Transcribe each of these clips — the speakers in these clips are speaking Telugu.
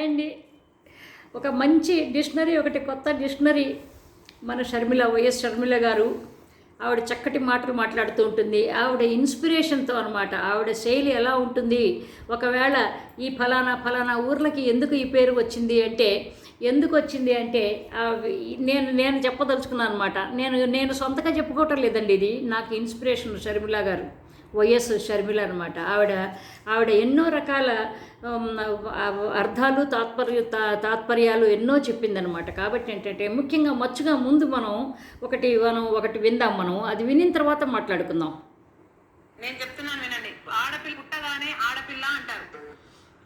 అండి ఒక మంచి డిక్షనరీ ఒకటి కొత్త డిక్షనరీ మన షర్మిల వైఎస్ షర్మిల గారు ఆవిడ చక్కటి మాటలు మాట్లాడుతూ ఉంటుంది. ఆవిడ ఇన్స్పిరేషన్తో అనమాట ఆవిడ శైలి ఎలా ఉంటుంది? ఒకవేళ ఈ ఫలానా ఫలానా ఊర్లకి ఎందుకు ఈ పేరు వచ్చింది అంటే ఎందుకు వచ్చింది అంటే నేను నేను చెప్పదలుచుకున్నాను అనమాట నేను నేను సొంతగా చెప్పుకోవటం లేదండి ఇది. నాకు ఇన్స్పిరేషన్ షర్మిల గారు. వైఎస్ షర్మిల అనమాట ఆవిడ ఆవిడ ఎన్నో రకాల అర్థాలు తాత్పర్య తా- తాత్పర్యాలు ఎన్నో చెప్పిందనమాట కాబట్టి ఏంటంటే ముఖ్యంగా మచ్చుగా ముందు మనం ఒకటి మనం ఒకటి విందాం మనం. అది వినిన తర్వాత మాట్లాడుకుందాం. నేను చెప్తున్నాను వినండి. ఆడపిల్ల పుట్టగానే ఆడపిల్ల అంటారు.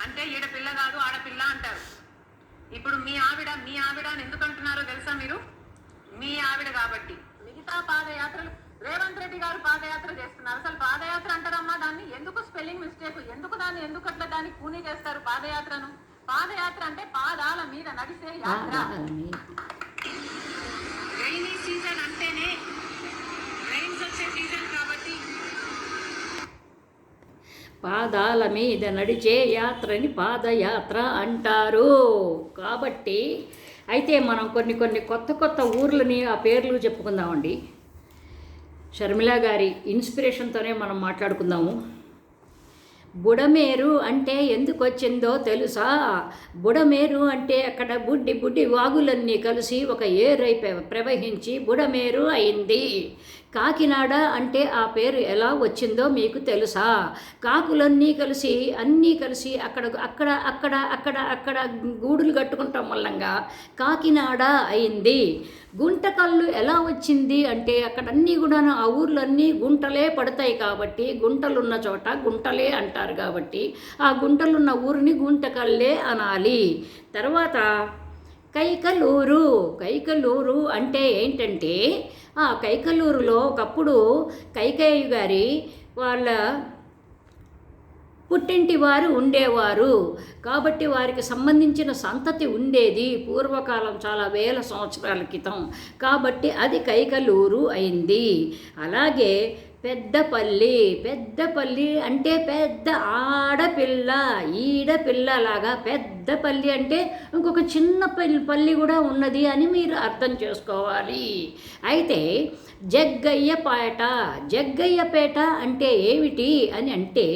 అంటే ఈడ పిల్ల కాదు ఆడపిల్ల అంటారు. ఇప్పుడు మీ ఆవిడ మీ ఆవిడ అని ఎందుకు అంటున్నారో తెలుసా మీరు? మీ ఆవిడ కాబట్టి. మిగతా పాదయాత్రలు రెడ్డి గారు పాదయాత్ర చేస్తున్నారు. అసలు పాదయాత్ర అంటారమ్మా దాన్ని ఎందుకు స్పెల్లింగ్ మిస్టేక్? ఎందుకు దాన్ని ఎందుకు అట్లా దాన్ని కూనీ చేస్తారు పాదయాత్రను? పాదయాత్ర అంటే పాదాల మీద నడిసే యాత్ర. రైనీ సీజన్ అంటేనే రైన్స్ వచ్చే సీజన్ కాబట్టి. పాదాల మీద నడిచే యాత్రని పాదయాత్ర అంటారు. కాబట్టి అయితే మనం కొన్ని కొన్ని కొత్త కొత్త ఊర్లని ఆ పేర్లు చెప్పుకుందామండి. షర్మిల గారి ఇన్స్పిరేషన్తోనే మనం మాట్లాడుకుందాము. బుడమేరు అంటే ఎందుకు వచ్చిందో తెలుసా? బుడమేరు అంటే అక్కడ బుడ్డి బుడ్డి వాగులన్నీ కలిసి ఒక ఏరై ప్రవహించి బుడమేరు అయింది. కాకినాడ అంటే ఆ పేరు ఎలా వచ్చిందో మీకు తెలుసా? కాకులన్నీ కలిసి అన్నీ కలిసి అక్కడ అక్కడ అక్కడ అక్కడ అక్కడ గూడులు కట్టుకుంటాం వల్లంగా కాకినాడ అయింది. గుంటకల్లు ఎలా వచ్చింది అంటే అక్కడ అన్నీ కూడా ఆ ఊర్లన్నీ గుంటలే పడతాయి కాబట్టి గుంటలున్న చోట గుంటలే అంటారు కాబట్టి ఆ గుంటలున్న ఊరిని గుంటకల్లే అనాలి. తర్వాత కైకలూరు. కైకలూరు అంటే ఏంటంటే కైకలూరులో ఒకప్పుడు కైకేయి గారి వాళ్ళ పుట్టింటి వారు ఉండేవారు. కాబట్టి వారికి సంబంధించిన సంతతి ఉండేది పూర్వకాలం చాలా వేల సంవత్సరాల క్రితం. కాబట్టి అది కైకలూరు అయింది. అలాగే పెద్దపల్లి పెద్దపల్లి అంటే పెద్ద ఆడపిల్ల ఈడపిల్ల లాగా పెద్దపల్లి అంటే ఇంకొక చిన్న పల్లి పల్లి కూడా ఉన్నది అని మీరు అర్థం చేసుకోవాలి. అయితే జగ్గయ్యపేట జగ్గయ్యపేట అంటే ఏమిటి అని అంటే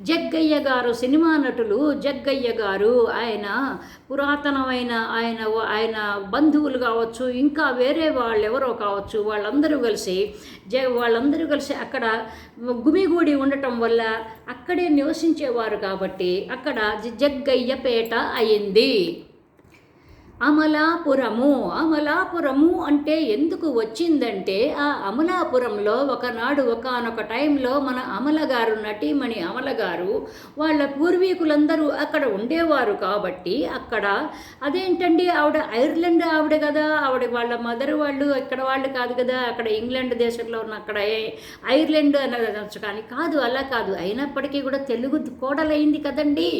జగ్గయ్య గారు సినిమా నటులు జగ్గయ్య గారు. ఆయన పురాతనమైన ఆయన ఆయన బంధువులు కావచ్చు ఇంకా వేరే వాళ్ళు ఎవరో కావచ్చు వాళ్ళందరూ కలిసి జ వాళ్ళందరూ కలిసి అక్కడ గుమిగూడి ఉండటం వల్ల అక్కడే నివసించేవారు కాబట్టి అక్కడ జగ్గయ్యపేట అయింది. అమలాపురము అమలాపురము అంటే ఎందుకు వచ్చిందంటే ఆ అమలాపురంలో ఒకనాడు ఒకనొక టైంలో మన అమల గారు నటీమణి అమల గారు వాళ్ళ పూర్వీకులందరూ అక్కడ ఉండేవారు కాబట్టి అక్కడ అదేంటండి ఆవిడ ఐర్లాండ్ ఆవిడ కదా ఆవిడ వాళ్ళ మదర్ వాళ్ళు ఇక్కడ వాళ్ళు కాదు కదా అక్కడ ఇంగ్లాండ్ దేశంలో ఉన్న అక్కడ ఏ- ఐర్లాండ్ అనొచ్చు కానీ కాదు అలా కాదు. అయినప్పటికీ కూడా తెలుగు కోడలైంది కదండి.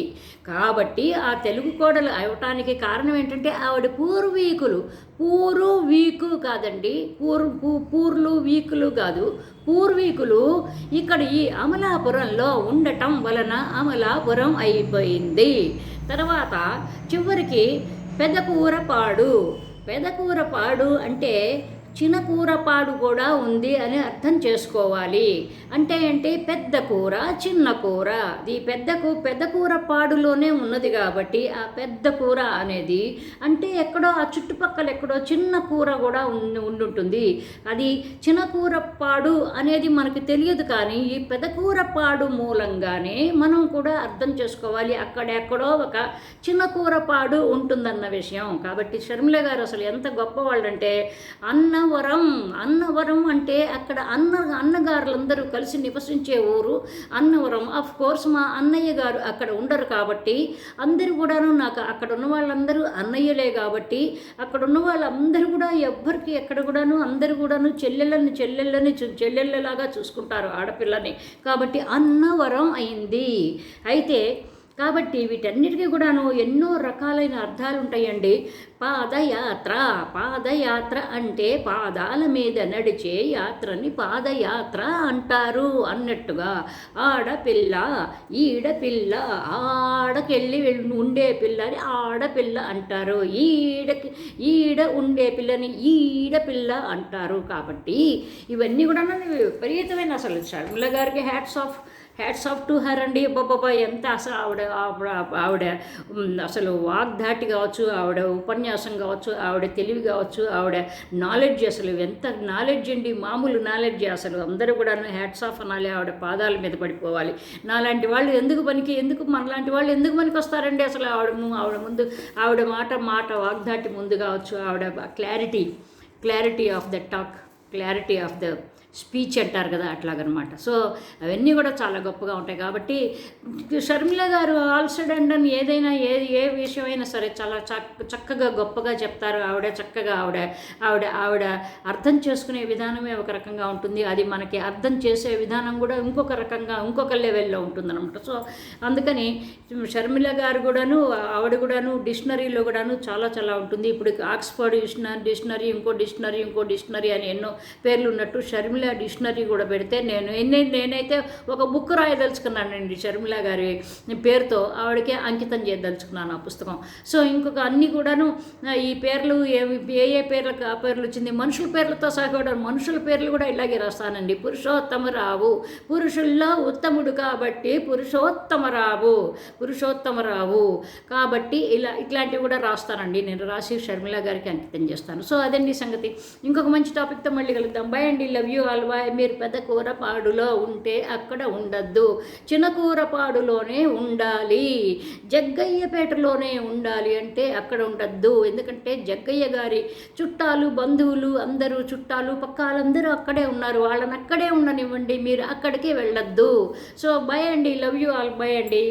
కాబట్టి ఆ తెలుగు కోడలు అవటానికి కారణం ఏంటంటే ఆవిడ పూర్వీకులు. పూరు వీకు కాదండి పూర్ పూ- పూర్లు వీకులు కాదు. పూర్వీకులు ఇక్కడ ఈ అమలాపురంలో ఉండటం వలన అమలాపురం అయిపోయింది. తర్వాత చివరికి పెదకూరపాడు. పెదకూరపాడు అంటే చిన్నకూరపాడు కూడా ఉంది అని అర్థం చేసుకోవాలి. అంటే ఏంటి? పెద్ద కూర చిన్న కూర. ఈ పెద్దకు పెద్ద కూర పాడులోనే ఉన్నది కాబట్టి ఆ పెద్ద కూర అనేది అంటే ఎక్కడో ఆ చుట్టుపక్కల ఎక్కడో చిన్న కూర కూడా ఉండి ఉండుంటుంది. అది చిన్న కూర పాడు అనేది మనకు తెలియదు కానీ ఈ పెద్ద పాడు మూలంగానే మనం కూడా అర్థం చేసుకోవాలి. అక్కడెక్కడో ఒక చిన్న కూర పాడు ఉంటుందన్న విషయం. కాబట్టి షర్మిల గారు అసలు ఎంత గొప్పవాళ్ళంటే అన్నవరం. అన్నవరం అంటే అక్కడ అన్న అన్నగారులందరూ కలిసి నివసించే ఊరు అన్నవరం. ఆఫ్ కోర్స్ మా అన్నయ్య గారు అక్కడ ఉండరు కాబట్టి అందరూ కూడాను నాకు అక్కడ ఉన్న వాళ్ళందరూ అన్నయ్యలే కాబట్టి అక్కడ ఉన్న వాళ్ళందరూ కూడా ఎవ్వరికి ఎక్కడ కూడాను అందరూ కూడాను చెల్లెళ్ళని చెల్లెళ్ళని చెల్లెళ్ళలాగా చూసుకుంటారు ఆడపిల్లని. కాబట్టి అన్నవరం అయింది. అయితే కాబట్టి వీటన్నిటికీ కూడాను ఎన్నో రకాలైన అర్థాలు ఉంటాయండి. పాదయాత్ర పాదయాత్ర అంటే పాదాల మీద నడిచే యాత్రని పాదయాత్ర అంటారు అన్నట్టుగా. ఆడపిల్ల ఈడపిల్ల ఆడకెళ్ళి ఉండే పిల్లని ఆడపిల్ల అంటారు. ఈడకి ఈడ ఉండే పిల్లని ఈడపిల్ల అంటారు. కాబట్టి ఇవన్నీ కూడా విపరీతమైన అసలు షర్మిల గారికి hats off hats off to her అండి. బాబా ఎంత అసలు ఆవిడ ఆవిడ ఆవిడ అసలు వాగ్ధాటి కావచ్చు ఆవిడ ఉపన్యాసం కావచ్చు ఆవిడ తెలివి కావచ్చు ఆవిడ నాలెడ్జ్ అసలు ఎంత నాలెడ్జ్ అండి. మామూలు నాలెడ్జ్ అసలు అందరూ కూడా హ్యాట్స్ ఆఫ్ అనాలి ఆవిడ పాదాల మీద పడిపోవాలి. నాలాంటి వాళ్ళు ఎందుకు పనికి ఎందుకు మనలాంటి వాళ్ళు ఎందుకు పనికి వస్తారండి అసలు? ఆవిడ ఆవిడ ముందు ఆవిడ మాట మాట వాగ్దాటి ముందు కావచ్చు ఆవిడ clarity clarity of the talk clarity of the speech అంటారు కదా అట్లాగనమాట. సో అవన్నీ కూడా చాలా గొప్పగా ఉంటాయి. కాబట్టి షర్మిల గారు ఆల్సడ్ అండ్ ఏదైనా ఏ ఏ విషయమైనా సరే చాలా చక్ చక్కగా గొప్పగా చెప్తారు. ఆవిడ చక్కగా ఆవిడ ఆవిడ ఆవిడ అర్థం చేసుకునే విధానమే ఒక రకంగా ఉంటుంది. అది మనకి అర్థం చేసే విధానం కూడా ఇంకొక రకంగా ఇంకొక లెవెల్లో ఉంటుందన్నమాట సో అందుకని షర్మిల గారు కూడాను ఆవిడ కూడాను డిక్షనరీలో కూడాను చాలా చాలా ఉంటుంది. ఇప్పుడు ఆక్స్ఫర్డ్ డిక్షనరీ ఇంకో డిక్షనరీ ఇంకో డిక్షనరీ అని ఎన్నో పేర్లు ఉన్నట్టు షర్మిల డిక్షనరీ కూడా పెడితే నేను ఎన్ని నేనైతే ఒక బుక్ రాయదలుచుకున్నానండి షర్మిల గారి పేరుతో ఆవిడకి అంకితం చేయదలుచుకున్నాను ఆ పుస్తకం. సో ఇంకొక అన్నీ కూడాను ఈ పేర్లు ఏ ఏ ఏ పేర్లకు ఆ పేర్లు వచ్చింది? మనుషుల పేర్లతో సహా కూడా మనుషుల పేర్లు కూడా ఇలాగే రాస్తానండి. పురుషోత్తమరావు పురుషుల్లో ఉత్తముడు కాబట్టి పురుషోత్తమరావు పురుషోత్తమరావు కాబట్టి ఇలా ఇట్లాంటివి కూడా రాస్తానండి. నేను రాసి షర్మిల గారికి అంకితం చేస్తాను. సో అదండి సంగతి. ఇంకొక మంచి టాపిక్తో మళ్ళీ కలుద్దాం. బై అండి. లవ్ యూ ఆల్ మీరు పెద్ద కూరపాడులో ఉంటే అక్కడ ఉండద్దు. చిన్న కూరపాడులోనే ఉండాలి. జగ్గయ్యపేటలోనే ఉండాలి అంటే అక్కడ ఉండద్దు. ఎందుకంటే జగ్గయ్య గారి చుట్టాలు బంధువులు అందరూ చుట్టాలు పక్కాలందరూ అక్కడే ఉన్నారు. వాళ్ళని అక్కడే ఉండనివ్వండి. మీరు అక్కడికి వెళ్ళొద్దు. సో బై అండి. లవ్ యూ ఆల్ బై అండి.